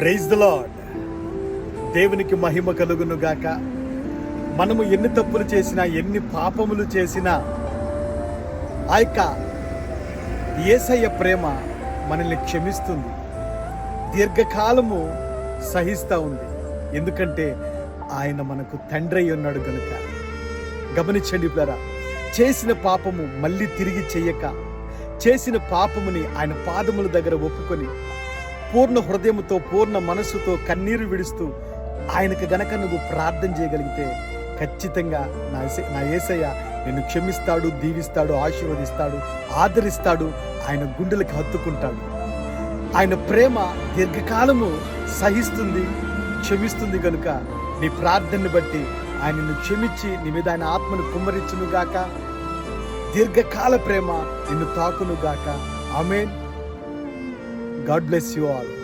Praise the lord దేవునికి మహిమ కలుగును గాక. మనము ఎన్ని తప్పులు చేసినా ఎన్ని పాపములు చేసినా ఆ యొక్క ఏసయ్య ప్రేమ మనల్ని క్షమిస్తుంది. దీర్ఘకాలము సహిస్తూ ఉంది. ఎందుకంటే ఆయన మనకు తండ్రి ఉన్నాడు కనుక గమనించండి ప్లరా చేసిన పాపము మళ్ళీ తిరిగి చెయ్యక చేసిన పాపముని ఆయన పాదముల దగ్గర ఒప్పుకొని పూర్ణ హృదయంతో పూర్ణ మనస్సుతో కన్నీరు విడుస్తూ ఆయనకు గనక నువ్వు ప్రార్థన చేయగలిగితే ఖచ్చితంగా నా నా ఏసయ్య నిన్ను క్షమిస్తాడు దీవిస్తాడు ఆశీర్వదిస్తాడు ఆదరిస్తాడు ఆయన గుండెలకు హత్తుకుంటాడు. ఆయన ప్రేమ దీర్ఘకాలము సహిస్తుంది క్షమిస్తుంది కనుక నీ ప్రార్థనను బట్టి ఆయన నిన్ను క్షమించి నీ మీద ఆయన ఆత్మను కుమ్మరించునుగాక. దీర్ఘకాల ప్రేమ నిన్ను తాకును గాక amen. God bless you all.